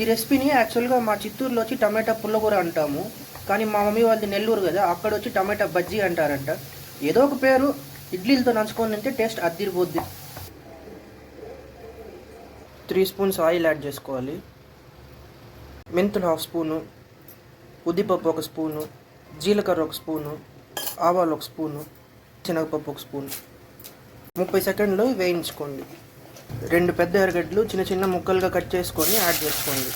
ఈ రెసిపీని యాక్చువల్గా మా చిత్తూరులో వచ్చి టమాటా పుల్లకూర అంటాము. కానీ మా మమ్మీ వాళ్ళది నెల్లూరు కదా అక్కడ వచ్చి టమాటా బజ్జీ అంటారంట. ఏదో ఒక పేరు ఇడ్లీలతో నంచుకొని తింటే టేస్ట్ అద్దిరిపోద్ది. త్రీ స్పూన్స్ ఆయిల్ యాడ్ చేసుకోవాలి. మెంతులు హాఫ్ స్పూను ఉద్దిపప్పు ఒక స్పూను జీలకర్ర ఒక స్పూను ఆవాలు ఒక స్పూను శనగపప్పు ఒక స్పూన్. ముప్పై సెకండ్లు వేయించుకోండి. రెండు పెద్ద ఎరగడ్డలు చిన్న చిన్న ముక్కలుగా కట్ చేసుకొని యాడ్ చేసుకోండి.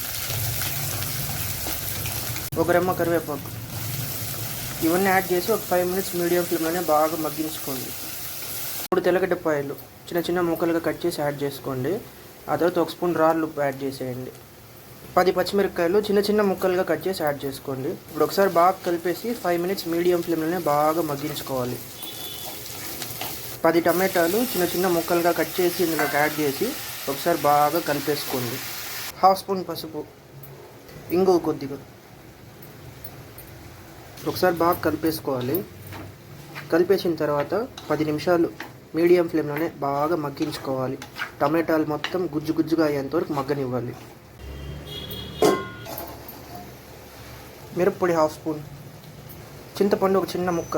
ఒక రెమ్మ కరివేపాకు. ఇవన్నీ యాడ్ చేసి ఒక ఫైవ్ మినిట్స్ మీడియం ఫ్లేమ్లోనే బాగా మగ్గించుకోండి. మూడు తెల్లగడ్డపాయలు చిన్న చిన్న ముక్కలుగా కట్ చేసి యాడ్ చేసుకోండి. ఆ తర్వాత ఒక స్పూన్ రాళ్ళు యాడ్ చేసేయండి. పది పచ్చిమిరపకాయలు చిన్న చిన్న ముక్కలుగా కట్ చేసి యాడ్ చేసుకోండి. ఇప్పుడు ఒకసారి బాగా కలిపేసి ఫైవ్ మినిట్స్ మీడియం ఫ్లేమ్లోనే బాగా మగ్గించుకోవాలి. పది టమాటాలు చిన్న చిన్న ముక్కలుగా కట్ చేసి ఇందులోకి యాడ్ చేసి ఒకసారి బాగా కలిపేసుకోండి. హాఫ్ స్పూన్ పసుపు ఇంగువ కొద్దిగా. ఒకసారి బాగా కలిపేసుకోవాలి. కలిపేసిన తర్వాత పది నిమిషాలు మీడియం ఫ్లేమ్లోనే బాగా మగ్గించుకోవాలి. టమాటాలు మొత్తం గుజ్జు గుజ్జుగా అయ్యేంత వరకు మగ్గనివ్వాలి. మిరప్పొడి హాఫ్ స్పూన్ చింతపండు ఒక చిన్న ముక్క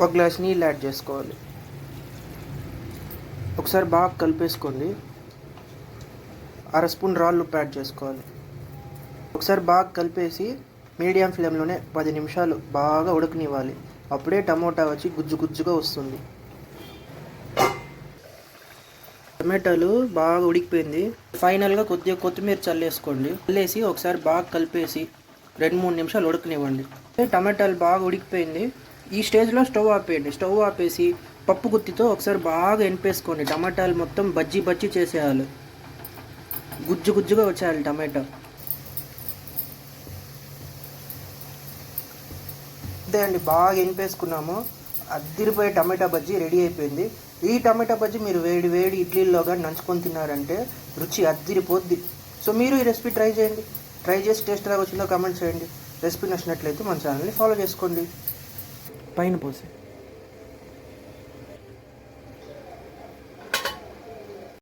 ఒక గ్లాస్ నీళ్ళు యాడ్ చేసుకోవాలి. ఒకసారి బాగా కలిపేసుకోండి. అర స్పూన్ రాళ్ళు ఉప్పు యాడ్ చేసుకోవాలి. ఒకసారి బాగా కలిపేసి మీడియం ఫ్లేమ్లోనే పది నిమిషాలు బాగా ఉడకనివ్వాలి. అప్పుడే టమోటా వచ్చి గుజ్జు గుజ్జుగా వస్తుంది. టమాటాలు బాగా ఉడికిపోయింది. ఫైనల్గా కొద్దిగా కొత్తిమీర చల్లేసుకోండి. చల్లేసి ఒకసారి బాగా కలిపేసి రెండు మూడు నిమిషాలు ఉడకనివ్వండి. టమాటాలు బాగా ఉడికిపోయింది. ఈ స్టేజ్లో స్టవ్ ఆపేయండి. స్టవ్ ఆపేసి పప్పు గుత్తితో ఒకసారి బాగా ఎనిపేసుకోండి టమాటాలు మొత్తం బజ్జీ బజ్జీ చేసేయాలి. గుజ్జు గుజ్జుగా వచ్చేయాలి టమాటా. అదే అండి బాగా ఎనిపేసుకున్నాము అద్దిరిపోయే టమాటా బజ్జీ రెడీ అయిపోయింది. ఈ టమాటా బజ్జీ మీరు వేడి వేడి ఇడ్లీల్లో కానీ నంచుకొని తిన్నారంటే రుచి అద్దిరిపోద్ది. సో మీరు ఈ రెసిపీ ట్రై చేయండి. ట్రై చేసి టేస్ట్ ఎలా వచ్చిందో కామెంట్ చేయండి. రెసిపీ నచ్చినట్లయితే మన ఛానల్ని ఫాలో చేసుకోండి. పైన పోసే